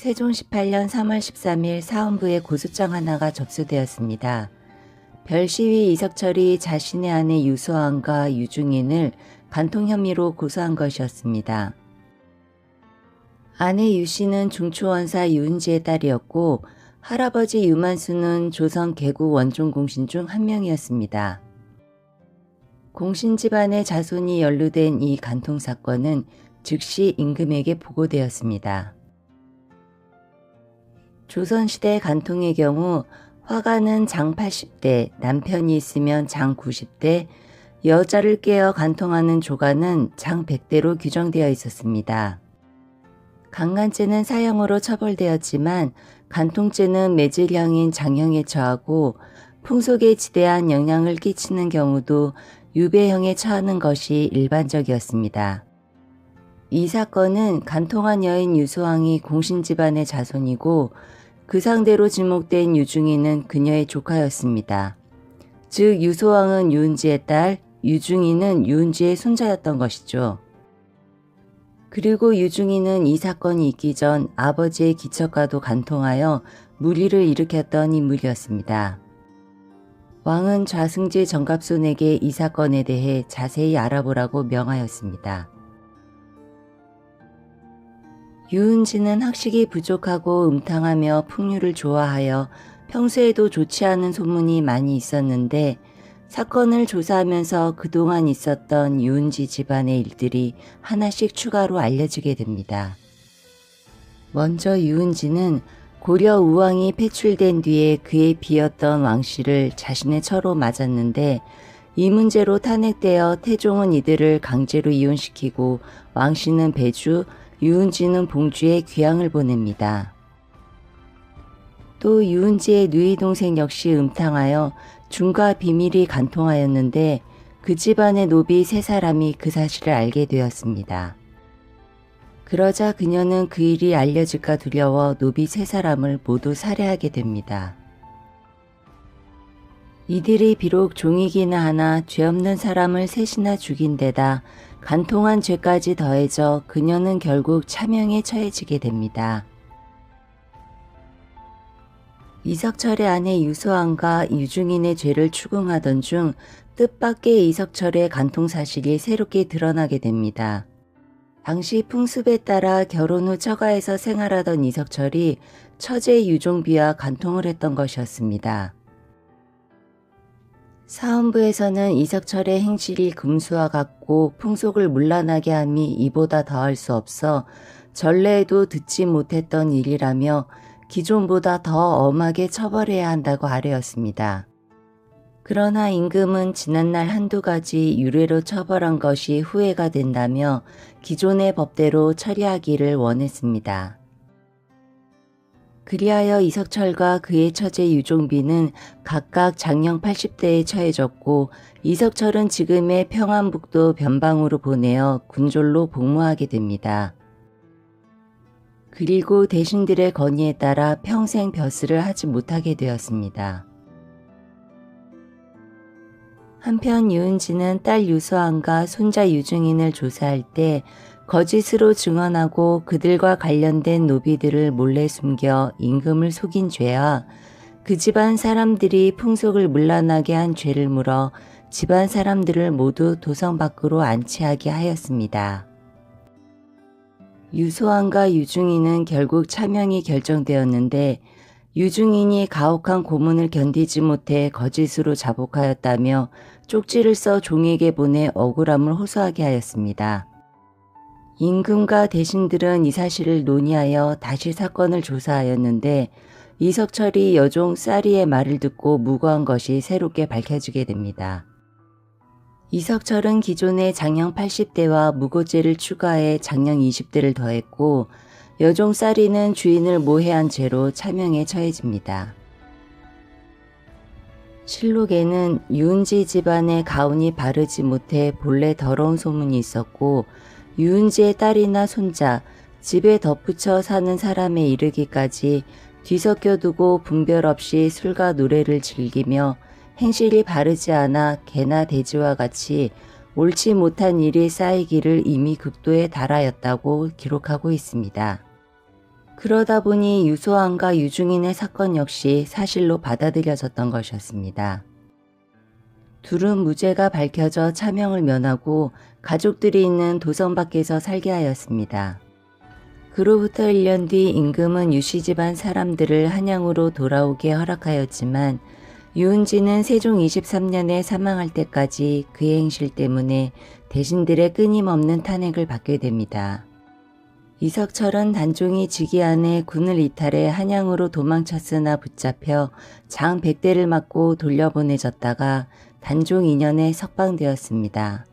세종 18년 3월 13일 사헌부에 고소장 하나가 접수되었습니다. 별시위 이석철이 자신의 아내 유소환과 유중인을 간통 혐의로 고소한 것이었습니다. 아내 유씨는 중초원사 유은지의 딸이었고 할아버지 유만수는 조선 개구 원종 공신 중 한 명이었습니다. 공신 집안의 자손이 연루된 이 간통 사건은 즉시 임금에게 보고되었습니다. 조선시대 간통의 경우 화가는 장 80대, 남편이 있으면 장 90대, 여자를 깨어 간통하는 조가는 장 100대로 규정되어 있었습니다. 강간죄는 사형으로 처벌되었지만 간통죄는 매질형인 장형에 처하고 풍속에 지대한 영향을 끼치는 경우도 유배형에 처하는 것이 일반적이었습니다. 이 사건은 간통한 여인 유소왕이 공신 집안의 자손이고 그 상대로 지목된 유중이는 그녀의 조카였습니다. 즉 유소왕은 유은지의 딸, 유중이는 유은지의 손자였던 것이죠. 그리고 유중이는 이 사건이 있기 전 아버지의 기척과도 간통하여 무리를 일으켰던 인물이었습니다. 왕은 좌승지 정갑손에게 이 사건에 대해 자세히 알아보라고 명하였습니다. 유은지는 학식이 부족하고 음탕하며 풍류를 좋아하여 평소에도 좋지 않은 소문이 많이 있었는데 사건을 조사하면서 그동안 있었던 유은지 집안의 일들이 하나씩 추가로 알려지게 됩니다. 먼저 유은지는 고려 우왕이 패출된 뒤에 그의 비었던 왕씨를 자신의 처로 맞았는데 이 문제로 탄핵되어 태종은 이들을 강제로 이혼시키고 왕씨는 배주, 유은지는 봉주에 귀향을 보냅니다. 또 유은지의 누이 동생 역시 음탕하여 중과 비밀이 간통하였는데 그 집안의 노비 세 사람이 그 사실을 알게 되었습니다. 그러자 그녀는 그 일이 알려질까 두려워 노비 세 사람을 모두 살해하게 됩니다. 이들이 비록 종이기는 하나 죄 없는 사람을 셋이나 죽인 데다 간통한 죄까지 더해져 그녀는 결국 차명에 처해지게 됩니다. 이석철의 아내 유소환과 유중인의 죄를 추궁하던 중 뜻밖의 이석철의 간통 사실이 새롭게 드러나게 됩니다. 당시 풍습에 따라 결혼 후 처가에서 생활하던 이석철이 처제 유종비와 간통을 했던 것이었습니다. 사헌부에서는 이석철의 행실이 금수와 같고 풍속을 문란하게 함이 이보다 더할 수 없어 전례에도 듣지 못했던 일이라며 기존보다 더 엄하게 처벌해야 한다고 아뢰었습니다. 그러나 임금은 지난날 한두 가지 유례로 처벌한 것이 후회가 된다며 기존의 법대로 처리하기를 원했습니다. 그리하여 이석철과 그의 처제 유종비는 각각 장령 80대에 처해졌고 이석철은 지금의 평안북도 변방으로 보내어 군졸로 복무하게 됩니다. 그리고 대신들의 건의에 따라 평생 벼슬을 하지 못하게 되었습니다. 한편 유은지는 딸 유소환과 손자 유중인을 조사할 때 거짓으로 증언하고 그들과 관련된 노비들을 몰래 숨겨 임금을 속인 죄와 그 집안 사람들이 풍속을 문란하게 한 죄를 물어 집안 사람들을 모두 도성 밖으로 안치하게 하였습니다. 유소환과 유중인은 결국 차명이 결정되었는데 유중인이 가혹한 고문을 견디지 못해 거짓으로 자복하였다며 쪽지를 써 종에게 보내 억울함을 호소하게 하였습니다. 임금과 대신들은 이 사실을 논의하여 다시 사건을 조사하였는데 이석철이 여종 쌀이의 말을 듣고 무고한 것이 새롭게 밝혀지게 됩니다. 이석철은 기존의 장령 80대와 무고죄를 추가해 장령 20대를 더했고 여종 쌀이는 주인을 모해한 죄로 차명에 처해집니다. 실록에는 유은지 집안의 가훈이 바르지 못해 본래 더러운 소문이 있었고 유은지의 딸이나 손자, 집에 덧붙여 사는 사람에 이르기까지 뒤섞여 두고 분별 없이 술과 노래를 즐기며 행실이 바르지 않아 개나 돼지와 같이 옳지 못한 일이 쌓이기를 이미 극도에 달하였다고 기록하고 있습니다. 그러다 보니 유소환과 유중인의 사건 역시 사실로 받아들여졌던 것이었습니다. 둘은 무죄가 밝혀져 차명을 면하고 가족들이 있는 도성 밖에서 살게 하였습니다. 그로부터 1년 뒤 임금은 유씨 집안 사람들을 한양으로 돌아오게 허락하였지만 유은지는 세종 23년에 사망할 때까지 그의 행실 때문에 대신들의 끊임없는 탄핵을 받게 됩니다. 이석철은 단종이 즉위 안에 군을 이탈해 한양으로 도망쳤으나 붙잡혀 장 100대를 맞고 돌려보내졌다가 단종 2년에 석방되었습니다.